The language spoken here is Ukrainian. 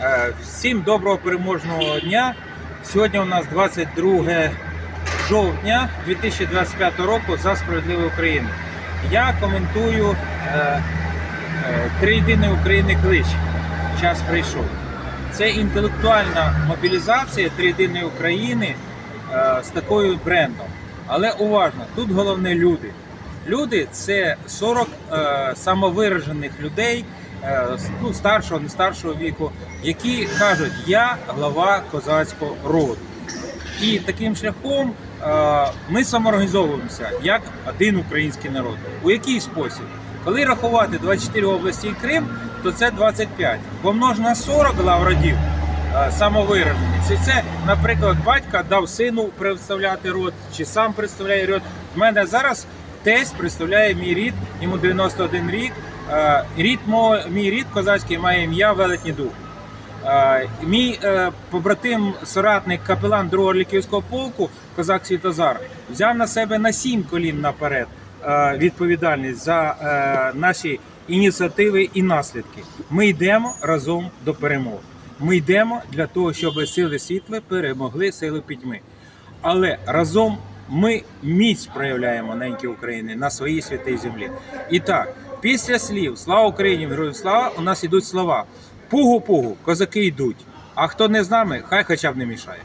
Е, Всім доброго переможного дня. Сьогодні у нас 22 жовтня 2025 року за справедливу Україну. Я коментую е, е, України клич. Час прийшов. Це інтелектуальна мобілізація Триєдиної України з такою брендом. Але уважно, тут головне люди. Люди це 40 е, самовиражених людей, ну, старшого, не старшого віку, які кажуть, я глава козацького роду. І таким шляхом е, ми самоорганізовуємося як один український народ. У який спосіб? Коли рахувати 24 області і Крим, то це 25. Помнож на 40 глав родів е. Це, це, наприклад, батька дав сину представляти род, чи сам представляє род. У мене зараз тесть представляє мій рід, йому 91 рік. Е, Рід мій рід козацький має ім'я Велетні Дух. Е, Мій е, побратим, соратник, капелан 2-го Орліківського полку, козак Світозар, взяв на себе на сім колін наперед відповідальність за наші ініціативи і наслідки. Ми йдемо разом до перемоги. Ми йдемо для того, щоб сили світла перемогли сили пітьми. Але разом ми міць проявляємо неньки України на своїй святій землі. І так, після слів Слава Україні! Героям слава! У нас ідуть слова. Пугу-пугу, козаки йдуть. А хто не з нами, хай хоча б не мішає.